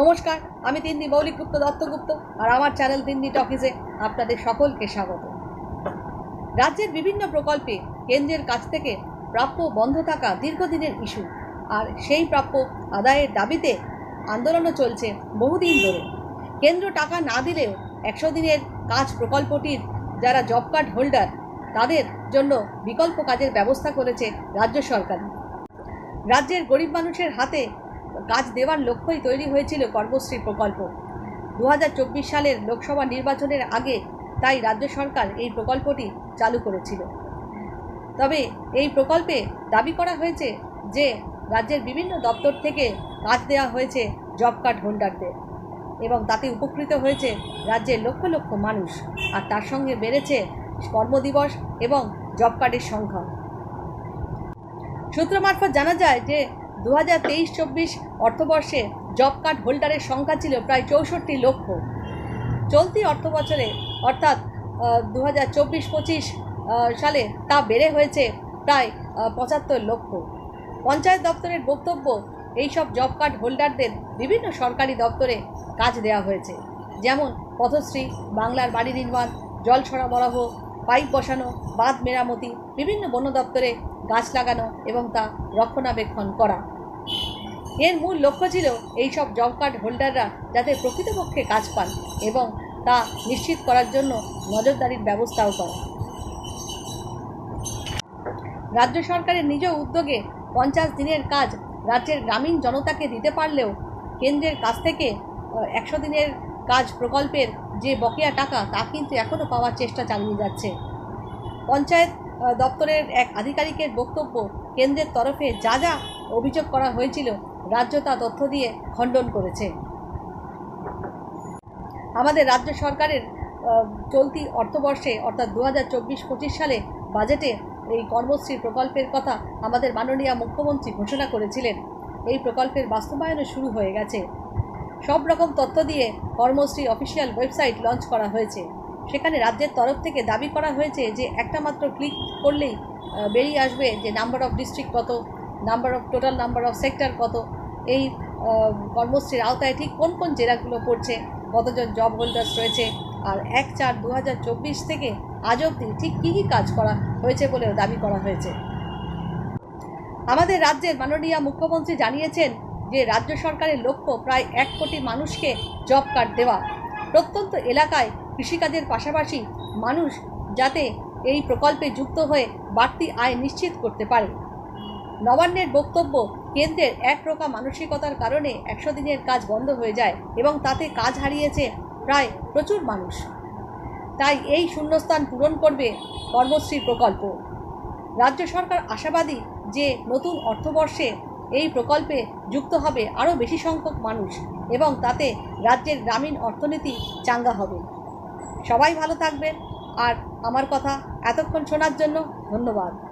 নমস্কার, আমি তিন্নি মৌলিক গুপ্ত দত্তগুপ্ত, আর আমার চ্যানেল তিন্নি টকিজে আপনাদের সকলকে স্বাগত। রাজ্যের বিভিন্ন প্রকল্পে কেন্দ্রের কাছ থেকে প্রাপ্য বন্ধ থাকা দীর্ঘদিনের ইস্যু, আর সেই প্রাপ্য আদায়ের দাবিতে আন্দোলনও চলছে বহুদিন ধরে। কেন্দ্র টাকা না দিলেও একশো দিনের কাজ প্রকল্পটির যারা জব কার্ড হোল্ডার, তাদের জন্য বিকল্প কাজের ব্যবস্থা করেছে রাজ্য সরকার। রাজ্যের গরিব মানুষের হাতে কাজ দেওয়ার লক্ষ্যই তৈরি হয়েছিল কর্মশ্রী প্রকল্প। দু হাজার চব্বিশ সালের লোকসভা নির্বাচনের আগে তাই রাজ্য সরকার এই প্রকল্পটি চালু করেছিল। তবে এই প্রকল্পে দাবি করা হয়েছে যে রাজ্যের বিভিন্ন দপ্তর থেকে কাজ দেওয়া হয়েছে জব কার্ড হোল্ডারদের এবং তাতে উপকৃত হয়েছে রাজ্যের লক্ষ লক্ষ মানুষ আর তার সঙ্গে বেড়েছে কর্মদিবস এবং জব কার্ডের সংখ্যা। সূত্র মারফত জানা যায় যে দু হাজার তেইশ চব্বিশ অর্থবর্ষে জব কার্ড হোল্ডারের সংখ্যা ছিল প্রায় চৌষট্টি লক্ষ। চলতি অর্থ বছরে অর্থাৎ দু হাজার চব্বিশ পঁচিশ সালে তা বেড়ে হয়েছে প্রায় পঁচাত্তর লক্ষ। পঞ্চায়েত দপ্তরের বক্তব্য এইসব জব কার্ড হোল্ডারদের বিভিন্ন সরকারি দপ্তরে কাজ দেওয়া হয়েছে। যেমন পথশ্রী, বাংলার বাড়ি নির্মাণ, জল সরবরাহ, পাইপ বসানো, বাঁধ মেরামতি, বিভিন্ন বন দপ্তরে গাছ লাগানো এবং তা রক্ষণাবেক্ষণ করা। এর মূল লক্ষ্য ছিল এইসব জব কার্ড হোল্ডাররা যাতে প্রকৃতপক্ষে কাজ পান এবং তা নিশ্চিত করার জন্য নজরদারির ব্যবস্থাও করা। রাজ্য সরকারের নিজ উদ্যোগে পঞ্চাশ দিনের কাজ রাজ্যের গ্রামীণ জনতাকে দিতে পারলেও কেন্দ্রের কাছ থেকে একশো দিনের কাজ প্রকল্পের যে বকেয়া টাকা তা কিন্তু এখনও পাওয়ার চেষ্টা চালিয়ে যাচ্ছে। পঞ্চায়েত দপ্তরের এক আধিকারিকের বক্তব্য কেন্দ্রের তরফে যা যা অভিযোগ করা হয়েছিল রাজ্য তা তথ্য দিয়ে খণ্ডন করেছে। আমাদের রাজ্য সরকারের চলতি অর্থবর্ষে, অর্থাৎ দু হাজার চব্বিশ পঁচিশ সালে বাজেটে এই কর্মশ্রী প্রকল্পের কথা আমাদের মাননীয় মুখ্যমন্ত্রী ঘোষণা করেছিলেন। এই প্রকল্পের বাস্তবায়নও শুরু হয়ে গেছে। সব রকম তথ্য দিয়ে কর্মশ্রী অফিসিয়াল ওয়েবসাইট লঞ্চ করা হয়েছে। সেখানে রাজ্যের তরফ থেকে দাবি করা হয়েছে যে একটা মাত্র ক্লিক করলেই বেরিয়ে আসবে যে নাম্বার অফ ডিস্ট্রিক্ট কত number of total number of sector কত? এই কর্মশ্রীর আওতায় ঠিক কোন কোন জেলাগুলো পড়ছে? কতজন জব হোল্ডার্স রয়েছে? আর এক চার দু থেকে আজ অবধি ঠিক কী কী কাজ করা হয়েছে বলেও দাবি করা হয়েছে। আমাদের রাজ্যের মাননীয় মুখ্যমন্ত্রী জানিয়েছেন যে রাজ্য সরকারের লক্ষ্য প্রায় এক কোটি মানুষকে জব কার্ড দেওয়া। প্রত্যন্ত এলাকায় কৃষিকাজের পাশাপাশি মানুষ যাতে এই প্রকল্পে যুক্ত হয়ে বাড়তি আয় নিশ্চিত করতে পারে। নবান্নের বক্তব্য, কেন্দ্রের এক প্রকার মানসিকতার কারণে একশো দিনের কাজ বন্ধ হয়ে যায় এবং তাতে কাজ হারিয়েছে প্রায় প্রচুর মানুষ। তাই এই শূন্যস্থান পূরণ করবে কর্মশ্রী প্রকল্প। রাজ্য সরকার আশাবাদী যে নতুন অর্থবর্ষে এই প্রকল্পে যুক্ত হবে আরও বেশি সংখ্যক মানুষ এবং তাতে রাজ্যের গ্রামীণ অর্থনীতি চাঙ্গা হবে। সবাই ভালো থাকবেন। আর আমার কথা এতক্ষণ শোনার জন্য ধন্যবাদ।